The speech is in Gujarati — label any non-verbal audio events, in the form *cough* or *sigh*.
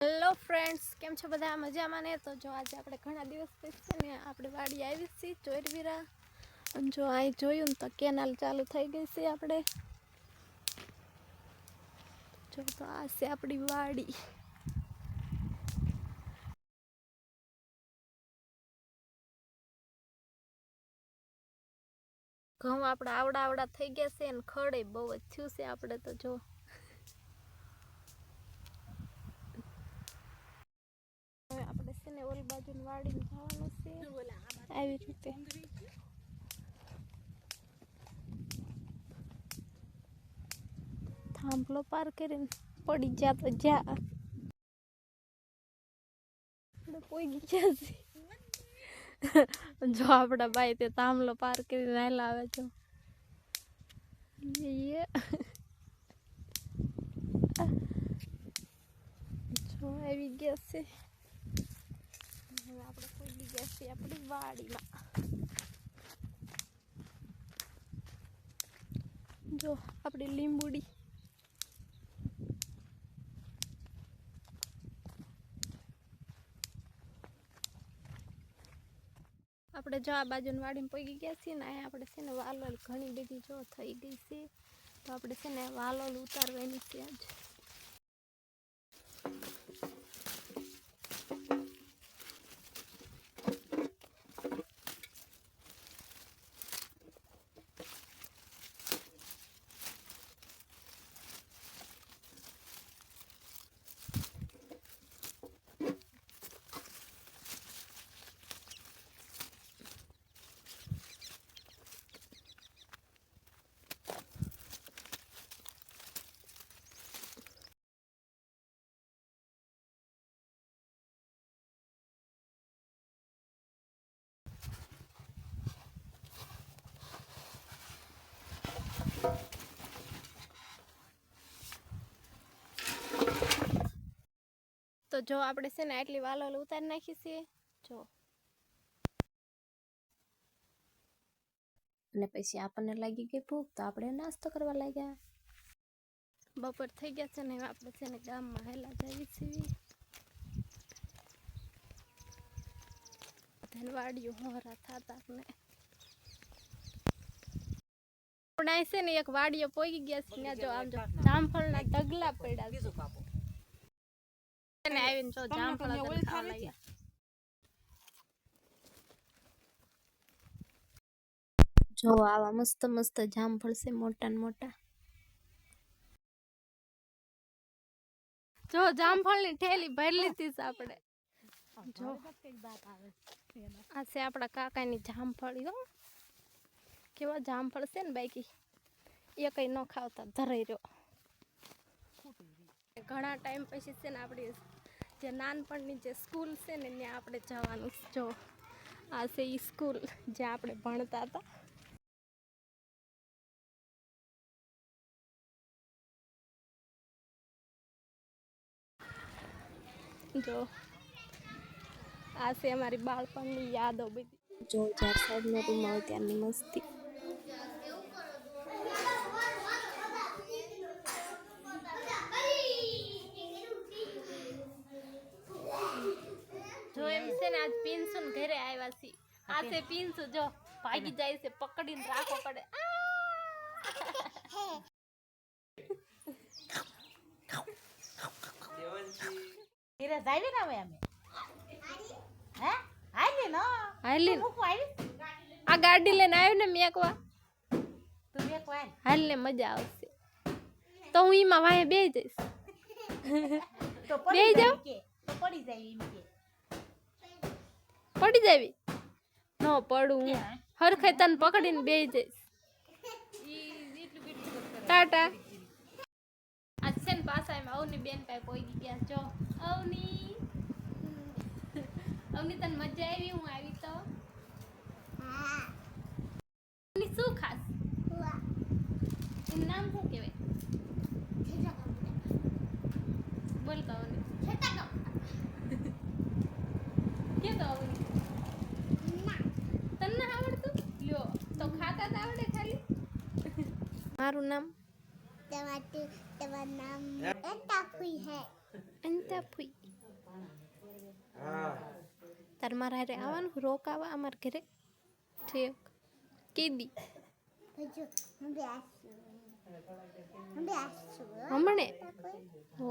હેલો ફ્રેન્ડ્સ કેમ છો બધા? મજામાં ને? તો જો આજે આપણે ઘણા દિવસ પછી છે ને આપણે વાડી આવી છીએ ચોરવીરા અને જો અહીં જોયું ને તો કેનાલ ચાલુ થઈ ગઈ છે આપણે. જો તો આ છે આપણી વાડી. ઘઉં આપણા આવડા આવડા થઈ ગયા છે અને ખડે બહુ જ થયું છે આપણે તો જો હવે આપણે છે ને ઓલી બાજુ વાડીને ખાવાનું છે. આવી રીતે. થાંભલો પાર કરીને પડી જા તો જા. પોગી ગયા છે જો આપણા ભાઈ તે થાંભલો પાર કરીને હાલા આવે છો. આવી ગયા છે. હવે આપણે પહોંચી ગયા છીએ આપણી વાડીમાં જો આપણી લીંબુડી આપણે જો આ બાજુની વાડીમાં પહોંચી ગયા છીએ ને અહીંયા આપણે છે ને વાલોલ ઘણી બધી જો થઈ ગઈ છે તો આપણે છે ને વાલોલ ઉતારવાની છે આજ તો જો આપણે છે ને આટલી વાલોલ ઉતારી નાખી છે જો. અને પછી આપણને લાગી ગઈ ભૂખ તો આપણે નાસ્તો કરવા લાગ્યા. બપોર થઈ ગયા છે ને હવે આપણે છે ને ગામમાં હેલા જઈએ છીએ. ધનવાડિયું હોરા થતા ને. આપણે અહીં છે ને એક વાડીઓ પોગી ગયા છે ત્યાં જો આમ જો જામફળના ઢગલા પડ્યા છે ને આવીને જો જામફળ તને ખાવા લાગ્યા જો આવા મસ્ત મસ્ત જામફળ છે મોટા ને મોટા જો જામફળની ઠેલી ભરી લીધી છે આપણે જો આ છે આપણા કાકાની જામફળ હો કેવા જામફળ છે ને બાકી એ કઈ ન ખાવતા ધરાઈ રહ્યો ઘણા ટાઈમ પછી છે ને આપણી જે નાનપણની જે સ્કૂલ છે ને, ત્યાં આપણે જવાનું જો, આ છે એ સ્કૂલ જ્યાં આપણે ભણતા હતા. જો, આ છે અમારી બાળપણની યાદો બધી. જો ચાર સાઈડનો રૂમ હોય ત્યારની મસ્તી જો એમ છે ને આજ પીનસુ ને ઘરે આવ્યા છે આ છે પીનસુ જો. ભાગી જાય છે પકડીને રાખવો પડે. *laughs* ધીરે જાવી ને હવે અમે. હે? હાલી ન હાલી મૂકવા આ ગાડી લઈને આવ્યો ને મેકવા. તું એક વાર હાલ ને મજા આવશે. તો હું એમાં વાહે બે જઈશ. *laughs* તો પડી જાવ તો પડી જાય એમ કે. પડી જાવી? ન પડું. હું હરખે તને પકડીને બે જઈશ. ટાટા. આજ છે ને પાછા એમ અવની બેન પાસે પહોંચી ગયા જો અવની. અવની તને મજા આવી? હું આવી તો? અવની શું ખાસ? એનું નામ શું કહેવાય? મારું નામ? તમારું તમારું નામ અંતાફુઈ હે. અંતાફુઈ તાર મારા હારે આવવાનું? રોકાવા અમાર ઘરે. કેદી હમણે? હો.